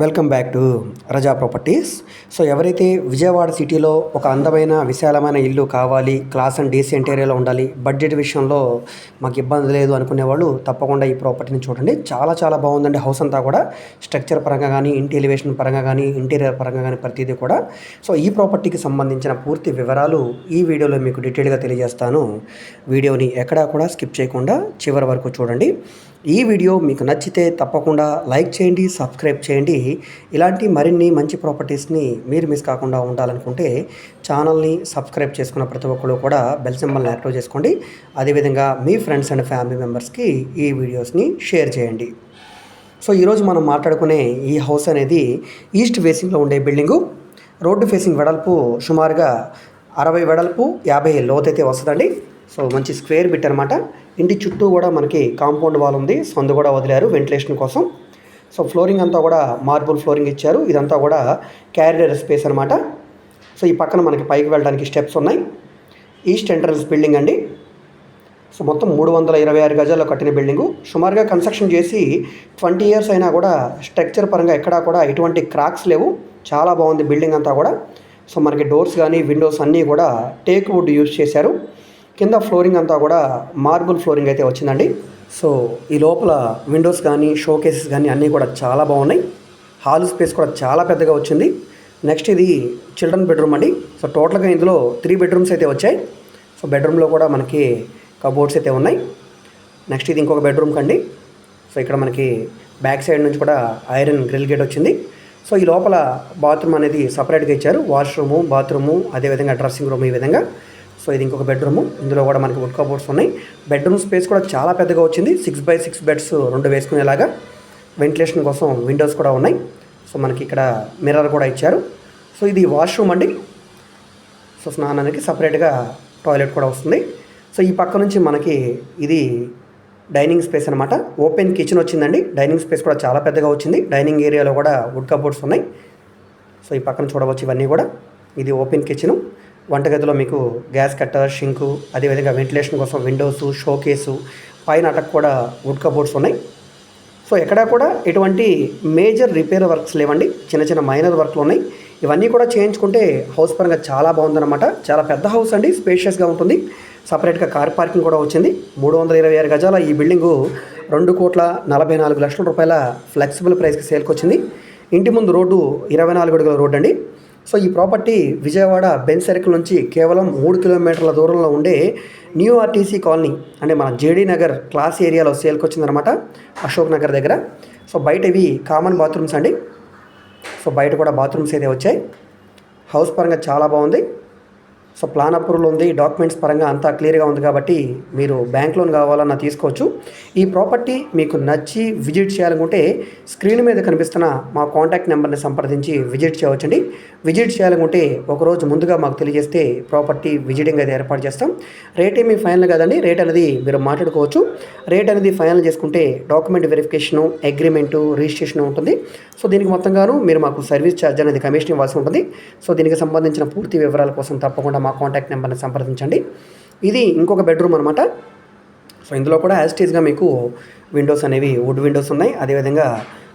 Welcome back to Raza properties. So ఎవరైతే విజయవాడ సిటీలో ఒక అందమైన విశాలమైన ఇల్లు కావాలి క్లాస్ అండ్ డీసెంట్ ఏరియాలో ఉండాలి బడ్జెట్ విషయంలో మాకు ఇబ్బంది లేదు అనుకునే వాళ్ళు తప్పకుండా ఈ ప్రాపర్టీని చూడండి. చాలా చాలా బాగుందండి హౌస్ అంతా కూడా. స్ట్రక్చర్ పరంగా కానీ ఇంటి ఎలివేషన్ పరంగా కానీ ఇంటీరియర్ పరంగా కానీ ప్రతిదీ కూడా. సో ఈ ప్రాపర్టీకి సంబంధించిన పూర్తి వివరాలు ఈ వీడియోలో మీకు డీటెయిల్గా తెలియజేస్తాను. వీడియోని ఎక్కడా కూడా స్కిప్ చేయకుండా చివరి వరకు చూడండి. ఈ వీడియో మీకు నచ్చితే తప్పకుండా లైక్ చేయండి సబ్స్క్రైబ్ చేయండి. ఇలాంటి మరిన్ని మంచి ప్రాపర్టీస్ని మీరు మిస్ కాకుండా ఉండాలనుకుంటే ఛానల్ని సబ్స్క్రైబ్ చేసుకున్న ప్రతి ఒక్కరు కూడా బెల్ సింబల్ని యాక్టివ్ చేసుకోండి. అదేవిధంగా మీ ఫ్రెండ్స్ అండ్ ఫ్యామిలీ మెంబర్స్కి ఈ వీడియోస్ని షేర్ చేయండి. సో ఈరోజు మనం మాట్లాడుకునే ఈ హౌస్ అనేది ఈస్ట్ ఫేసింగ్లో ఉండే బిల్డింగు. రోడ్డు ఫేసింగ్ వెడల్పు సుమారుగా అరవై వెడల్పు యాభై లోతైతే వస్తుందండి. సో మంచి స్క్వేర్ బిట్ అనమాట ఇంటి చుట్టూ కూడా మనకి కాంపౌండ్ వాల్ ఉంది. సందు కూడా వదిలారు వెంటిలేషన్ కోసం. సో ఫ్లోరింగ్ అంతా కూడా మార్బుల్ ఫ్లోరింగ్ ఇచ్చారు. ఇదంతా కూడా క్యారిడర్ స్పేస్ అనమాట సో ఈ పక్కన మనకి పైకి వెళ్ళడానికి స్టెప్స్ ఉన్నాయి. ఈస్ట్ ఎంట్రన్స్ బిల్డింగ్ అండి. సో మొత్తం మూడు వందల ఇరవై ఆరు గజాల్లో కట్టిన బిల్డింగు. సుమారుగా కన్స్ట్రక్షన్ చేసి ట్వంటీ ఇయర్స్ అయినా కూడా స్ట్రక్చర్ పరంగా ఎక్కడా కూడా ఎటువంటి క్రాక్స్ లేవు. చాలా బాగుంది బిల్డింగ్ అంతా కూడా. సో మనకి డోర్స్ కానీ విండోస్ అన్నీ కూడా టేక్ వుడ్ యూజ్ చేశారు. కింద ఫ్లోరింగ్ అంతా కూడా మార్బుల్ ఫ్లోరింగ్ అయితే వచ్చిందండి. సో ఈ లోపల విండోస్ కానీ షో కేసెస్ కానీ అన్నీ కూడా చాలా బాగున్నాయి. హాల్ స్పేస్ కూడా చాలా పెద్దగా వచ్చింది. నెక్స్ట్ ఇది చిల్డ్రన్ బెడ్రూమ్ అండి. సో టోటల్గా ఇందులో త్రీ బెడ్రూమ్స్ అయితే వచ్చాయి. సో బెడ్రూమ్లో కూడా మనకి కబోర్డ్స్ అయితే ఉన్నాయి. నెక్స్ట్ ఇది ఇంకొక బెడ్రూమ్ కండి సో ఇక్కడ మనకి బ్యాక్ సైడ్ నుంచి కూడా ఐరన్ గ్రిల్ గేట్ వచ్చింది. సో ఈ లోపల బాత్రూమ్ అనేది సపరేట్గా ఇచ్చారు. వాష్రూము బాత్రూము అదేవిధంగా డ్రెస్సింగ్ రూమ్ ఈ విధంగా. సో ఇది ఇంకొక బెడ్రూము. ఇందులో కూడా మనకి వుడ్ కబోర్డ్స్ ఉన్నాయి. బెడ్రూమ్ స్పేస్ కూడా చాలా పెద్దగా వచ్చింది. సిక్స్ బై సిక్స్ బెడ్స్ రెండు వేసుకునేలాగా వెంటిలేషన్ కోసం విండోస్ కూడా ఉన్నాయి. సో మనకి ఇక్కడ మిర్రర్ కూడా ఇచ్చారు. సో ఇది వాష్రూమ్ అండి. సో స్నానానికి సపరేట్గా టాయిలెట్ కూడా వస్తుంది. సో ఈ పక్క నుంచి మనకి ఇది డైనింగ్ స్పేస్ అనమాట ఓపెన్ కిచెన్ వచ్చిందండి. డైనింగ్ స్పేస్ కూడా చాలా పెద్దగా వచ్చింది. డైనింగ్ ఏరియాలో కూడా వుడ్ కబోర్డ్స్ ఉన్నాయి. సో ఈ పక్కన చూడవచ్చు ఇవన్నీ కూడా. ఇది ఓపెన్ కిచెను. వంటగదిలో మీకు గ్యాస్ కట్టర్ షింకు అదేవిధంగా వెంటిలేషన్ కోసం విండోస్ షోకేసు పైన అటక్ కూడా వుడ్ కబోర్డ్స్ ఉన్నాయి. సో ఎక్కడా కూడా ఎటువంటి మేజర్ రిపేర్ వర్క్స్ లేవండి. చిన్న చిన్న మైనర్ వర్క్లు ఉన్నాయి. ఇవన్నీ కూడా చేయించుకుంటే హౌస్ పరంగా చాలా బాగుందన్నమాట. చాలా పెద్ద హౌస్ అండి స్పేషియస్గా ఉంటుంది. సపరేట్గా కార్ పార్కింగ్ కూడా వచ్చింది. మూడు వందల ఇరవై ఆరు గజాల ఈ బిల్డింగు రెండు కోట్ల నలభై నాలుగు లక్షల రూపాయల ఫ్లెక్సిబుల్ ప్రైస్కి సేల్కి వచ్చింది. ఇంటి ముందు రోడ్డు ఇరవై నాలుగు అడుగుల రోడ్డు అండి సో ఈ ప్రాపర్టీ విజయవాడ బెన్ సర్కిల్ నుంచి కేవలం మూడు కిలోమీటర్ల దూరంలో ఉండే న్యూ ఆర్టీసీ కాలనీ అంటే మన జేడీ నగర్ క్లాస్ ఏరియాలో సేల్కి వచ్చిందనమాట అశోక్ నగర్ దగ్గర. సో బయట ఇవి కామన్ బాత్రూమ్స్ అండి. సో బయట కూడా బాత్రూమ్స్ అయితే వచ్చాయి. హౌస్ పరంగా చాలా బాగుంది. సో ప్లాన్ అప్రూవల్ ఉంది. డాక్యుమెంట్స్ పరంగా అంతా క్లియర్గా ఉంది కాబట్టి మీరు బ్యాంక్ లోన్ కావాలన్నా తీసుకోవచ్చు. ఈ ప్రాపర్టీ మీకు నచ్చి విజిట్ చేయాలనుకుంటే స్క్రీన్ మీద కనిపిస్తున్న మా కాంటాక్ట్ నెంబర్ని సంప్రదించి విజిట్ చేయవచ్చండి. విజిట్ చేయాలనుకుంటే ఒకరోజు ముందుగా మాకు తెలియజేస్తే ప్రాపర్టీ విజిటింగ్ అయితే ఏర్పాటు చేస్తాం. రేట్ ఏమీ ఫైనల్ కాదండి. రేట్ అనేది మీరు మాట్లాడుకోవచ్చు. రేట్ అనేది ఫైనల్ చేసుకుంటే డాక్యుమెంట్ వెరిఫికేషను అగ్రిమెంటు రిజిస్ట్రేషన్ ఉంటుంది. సో దీనికి మొత్తంగాను మీరు మాకు సర్వీస్ ఛార్జ్ అనేది కమిషన్ ఇవ్వాల్సి ఉంటుంది. సో దీనికి సంబంధించిన పూర్తి వివరాల కోసం తప్పకుండా మా కాంటాక్ట్ నెంబర్ని సంప్రదించండి. ఇది ఇంకొక బెడ్రూమ్ అనమాట సో ఇందులో కూడా యాజ్టీజ్గా మీకు విండోస్ అనేవి వుడ్ విండోస్ ఉన్నాయి. అదేవిధంగా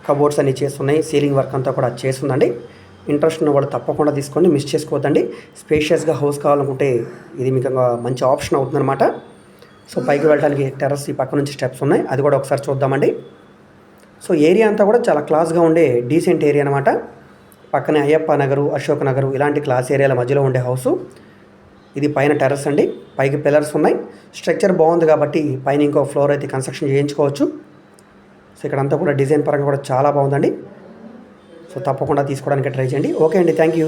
కబోర్డ్స్ అన్ని చేస్తున్నాయి. సీలింగ్ వర్క్ అంతా కూడా చేస్తుందండి. ఇంట్రెస్ట్ ఉన్న వాళ్ళు తప్పకుండా తీసుకోండి. మిస్ చేసుకోవద్దండి. స్పేషియస్గా హౌస్ కావాలనుకుంటే ఇది మీకు మంచి ఆప్షన్ అవుతుందన్నమాట. సో పైకి వెళ్ళడానికి టెర్రస్ ఈ పక్క నుంచి స్టెప్స్ ఉన్నాయి. అది కూడా ఒకసారి చూద్దామండి. సో ఏరియా అంతా కూడా చాలా క్లాస్గా ఉండే డీసెంట్ ఏరియా అనమాట పక్కనే అయ్యప్ప నగరు అశోక్ నగరు ఇలాంటి క్లాస్ ఏరియాల మధ్యలో ఉండే హౌసు ఇది పైన టెర్రస్ అండి. పైకి పిల్లర్స్ ఉన్నాయి. స్ట్రక్చర్ బాగుంది కాబట్టి పైన ఇంకో ఫ్లోర్ అయితే కన్స్ట్రక్షన్ చేయించుకోవచ్చు. సో ఇక్కడంతా కూడా డిజైన్ పరంగా కూడా చాలా బాగుందండి. సో తప్పకుండా తీసుకోవడానికి ట్రై చేయండి. ఓకే అండి. Thank you.